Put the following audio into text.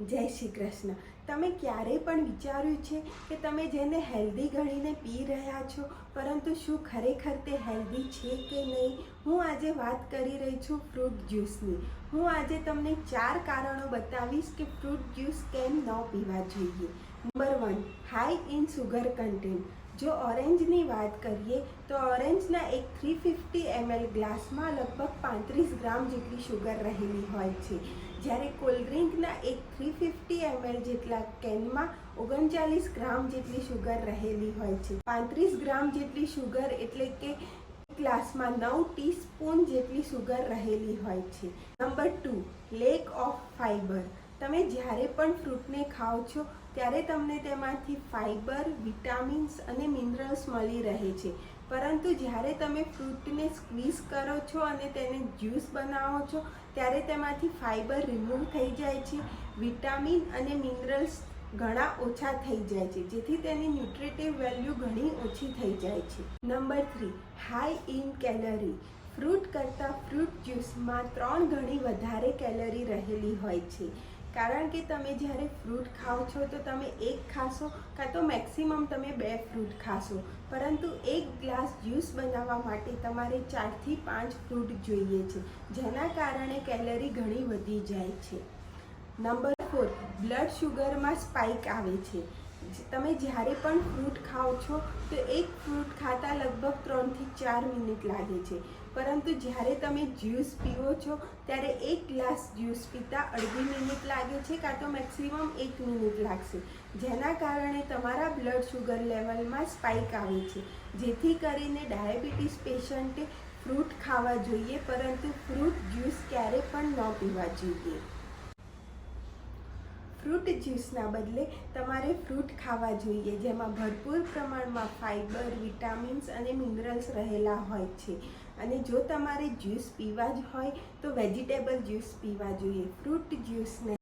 જય શ્રી કૃષ્ણ. તમે ક્યારેય પણ વિચાર્યું છે કે તમે જેને હેલ્ધી ગણીને પી રહ્યા છો, પરંતુ શું ખરેખર તે હેલ્ધી છે કે નહીં? હું આજે વાત કરી રહી છું ફ્રૂટ જ્યુસની. હું આજે તમને ચાર કારણો બતાવીશ કે ફ્રૂટ જ્યુસ કેમ ન પીવા જોઈએ. Number one high in sugar content જો ઓરેન્જની વાત કરીએ, તો ઓરેન્જના એક થ્રી એમએલ ગ્લાસમાં લગભગ પાંત્રીસ ગ્રામ જેટલી શુગર રહેલી હોય છે. જ્યારે કોલ્ડ્રિંકના એક થ્રી ફિફ્ટી એમએલ જેટલા કેનમાં ઓગણચાલીસ ગ્રામ જેટલી શુગર રહેલી હોય છે. પાંત્રીસ ગ્રામ જેટલી શુગર એટલે કે ગ્લાસમાં નવ ટીસ્પૂન જેટલી સુગર રહેલી હોય છે. Number two lack of fibre તમે જ્યારે પણ ફ્રૂટને ખાઓ છો ત્યારે તમને તેમાંથી ફાઇબર વિટામિન્સ અને મિનરલ્સ મળી રહે છે. પરંતુ જ્યારે તમે ફ્રૂટને સ્ક્વીઝ કરો છો અને તેને જ્યુસ બનાવો છો, ત્યારે તેમાંથી ફાઇબર રિમૂવ થઈ જાય છે. વિટામિન અને મિનરલ્સ ઘણા ઓછા થઈ જાય છે, જેથી તેની ન્યુટ્રિટિવ વેલ્યુ ઘણી ઓછી થઈ જાય છે. Number three, high in calorie. Fruit કરતાં ફ્રૂટ જ્યુસમાં ત્રણ ગણી વધારે કેલરી રહેલી હોય છે. કારણ કે તમે જ્યારે ફ્રૂટ ખાઓ છો તો તમે એક ખાશો કાં તો મેક્સિમમ તમે બે ફ્રૂટ ખાશો. પરંતુ એક ગ્લાસ જ્યુસ બનાવવા માટે તમારે ચારથી પાંચ ફ્રૂટ જોઈએ છે, જેના કારણે કેલરી ઘણી વધી જાય છે. નંબર ફોર, બ્લડ શુગરમાં સ્પાઇક આવે છે. તમે જ્યારે પણ ફ્રૂટ ખાઓ છો, તો એક ફ્રૂટ ખાતા લગભગ ત્રણથી ચાર મિનિટ લાગે છે. પરંતુ જ્યારે તમે જ્યુસ પીવો છો, ત્યારે એક ગ્લાસ જ્યુસ પીતા અડધી મિનિટ લાગે છે કાં તો મેક્સિમમ એક મિનિટ લાગશે. જેના કારણે તમારા બ્લડ શુગર લેવલમાં સ્પાઇક આવે છે. જેથી કરીને ડાયાબિટીસ પેશન્ટે ફ્રૂટ ખાવા જોઈએ, પરંતુ ફ્રૂટ જ્યુસ ક્યારે પણ ન પીવા જોઈએ. ફ્રૂટ જ્યુસના બદલે તમારે ફ્રૂટ ખાવા જોઈએ, જેમાં ભરપૂર પ્રમાણમાં ફાઇબર વિટામિન્સ અને મિનરલ્સ રહેલા હોય છે. અને જો તમારે જ્યુસ પીવા જ હોય, તો વેજીટેબલ જ્યુસ પીવા જોઈએ. ફ્રૂટ જ્યુસને